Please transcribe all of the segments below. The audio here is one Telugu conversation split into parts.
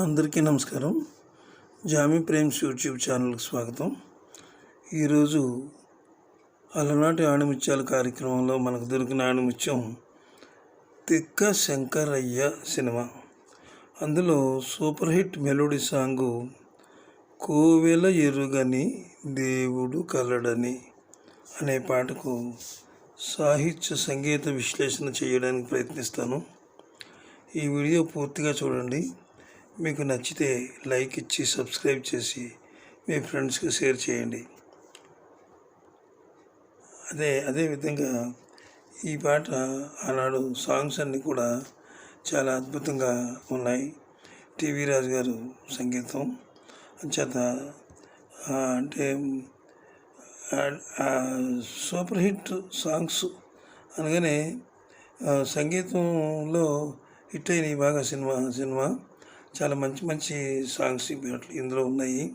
అందరికీ నమస్కారం. జామీ ప్రేమ్స్ యూట్యూబ్ ఛానల్కి స్వాగతం. ఈరోజు అలనాటి ఆణిముత్యాల కార్యక్రమంలో మనకు దొరికిన ఆణిముత్యం తిక్క శంకరయ్య సినిమా. అందులో సూపర్ హిట్ మెలోడీ సాంగు కోవెల ఎరుగని దేవుడు కలడని అనే పాటకు సాహిత్య సంగీత విశ్లేషణ చేయడానికి ప్రయత్నిస్తాను. ఈ వీడియో పూర్తిగా చూడండి. మీకు నచ్చితే లైక్ ఇచ్చి సబ్స్క్రైబ్ చేసి మీ ఫ్రెండ్స్కి షేర్ చేయండి. అదే అదే విధంగా ఈ పాట ఆనాడు సాంగ్స్ అన్నీ కూడా చాలా అద్భుతంగా ఉన్నాయి. టీవీ రాజు గారు సంగీతం. అంచేత అంటే సూపర్ హిట్ సాంగ్స్ అనగానే సంగీతంలో హిట్ అయినాయి బాగా సినిమా సినిమా చాలా మంచి మంచి సాంగ్స్ ఇందులో ఉన్నాయి.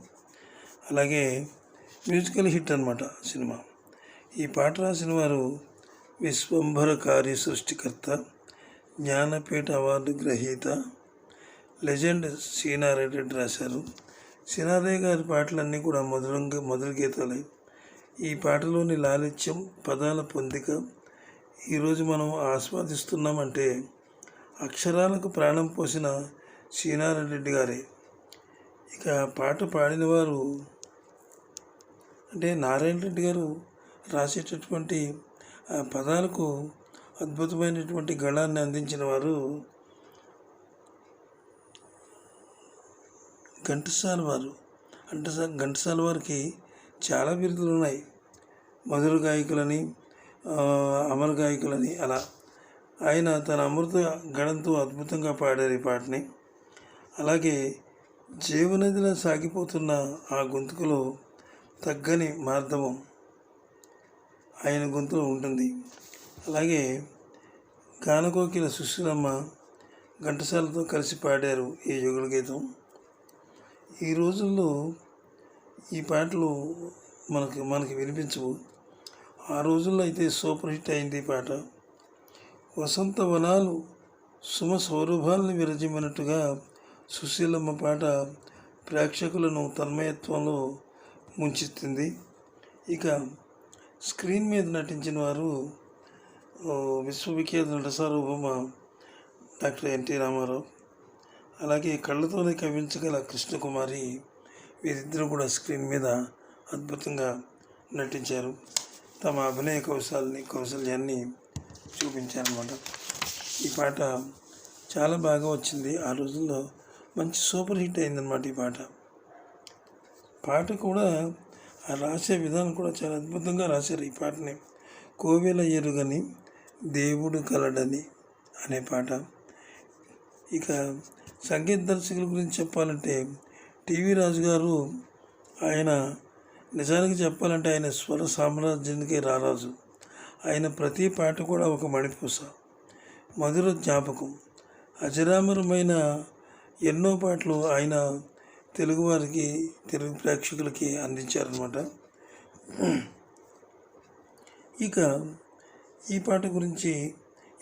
అలాగే మ్యూజికల్ హిట్ అన్నమాట సినిమా. ఈ పాట రాసిన వారు విశ్వంభర కార్య సృష్టికర్త జ్ఞానపీఠ అవార్డు గ్రహీత లెజెండ్ సీనారెడ్డి రెడ్డి రాశారు. సినారయ్య గారి పాటలన్నీ కూడా మధురంగా మధుర గీతాలే. ఈ పాటలోని లాలిత్యం పదాల పొందిక ఈరోజు మనం ఆస్వాదిస్తున్నామంటే అక్షరాలకు ప్రాణం పోసిన శ్రీనారాయణ రెడ్డి గారే. ఇక పాట పాడిన వారు అంటే నారాయణ రెడ్డి గారు రాసేటటువంటి ఆ పదాలకు అద్భుతమైనటువంటి గళాన్ని అందించిన వారు ఘంటసాల వారు. అంటే ఘంటసాల వారికి చాలా బిరుదులు ఉన్నాయి. మధుర గాయకులని అమర గాయకులని అలా. ఆయన తన అమృత గణంతో అద్భుతంగా పాడారు ఈ పాటని. అలాగే జీవనదిలా సాగిపోతున్న ఆ గొంతుకులో తగ్గని మార్ధవం ఆయన గొంతులో ఉంటుంది. అలాగే గానకోకిల సుశీలమ్మ ఘంటసాలతో కలిసి పాడారు ఈ యుగుల గీతం. ఈ రోజుల్లో ఈ పాటలు మనకి మనకి వినిపించవు. ఆ రోజుల్లో అయితే సూపర్ హిట్ అయింది ఈ పాట. వసంత వనాలు సుమ సౌరభాలను విరజిమ్మినట్టుగా సుశీలమ్మ పాట ప్రేక్షకులను తన్మయత్వంలో ముంచెత్తింది. ఇక స్క్రీన్ మీద నటించిన వారు విశ్వవిఖ్యాత నటసారూపమ డాక్టర్ ఎన్టీ రామారావు. అలాగే కళ్ళతోనే కవించగల కృష్ణకుమారి వీరిద్దరూ కూడా స్క్రీన్ మీద అద్భుతంగా నటించారు. తమ అభినయ కౌశాలని కౌశల్యాన్ని చూపించారన్నమాట. ఈ పాట చాలా బాగా వచ్చింది. ఆ రోజుల్లో మంచి సూపర్ హిట్ అయిందన్నమాట ఈ పాట. పాట కూడా ఆ రాసే విధానం కూడా చాలా అద్భుతంగా రాశారు ఈ పాటని. కోవెల ఎరుగని దేవుడు కలడని అనే పాట. ఇక సంగీత దర్శకుల గురించి చెప్పాలంటే టీవీ రాజు గారు ఆయన నిజానికి చెప్పాలంటే ఆయన స్వర సామ్రాజ్యానికి రారాజు. ఆయన ప్రతి పాట కూడా ఒక మణిపూస. మధుర జ్ఞాపకం. అజరామరమైన ఎన్నో పాటలు ఆయన తెలుగువారికి తెలుగు ప్రేక్షకులకి అందించారనమాట ఇక ఈ పాట గురించి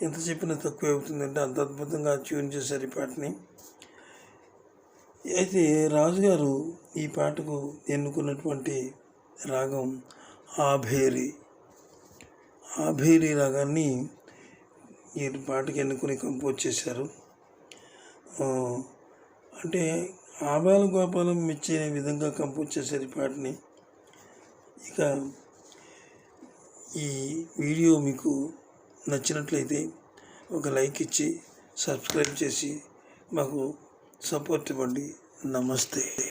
ఎంత చెప్పినా తక్కువ అవుతుందంటే అంత అద్భుతంగా ట్యూన్ చేశారు ఈ పాటని. అయితే రాజుగారు ఈ పాటకు ఎన్నుకున్నటువంటి రాగం ఆభేరి. ఆభేరి రాగాన్ని ఈ పాటకి ఎన్నుకుని కంపోజ్ చేశారు. అంటే ఆబాల గోపాలం మెచ్చే విధంగా కంపోజ్ చేశారు ఈ పాటని. ఇక ఈ వీడియో మీకు నచ్చినట్లయితే ఒక లైక్ ఇచ్చి సబ్స్క్రైబ్ చేసి మాకు సపోర్ట్ ఇవ్వండి. నమస్తే.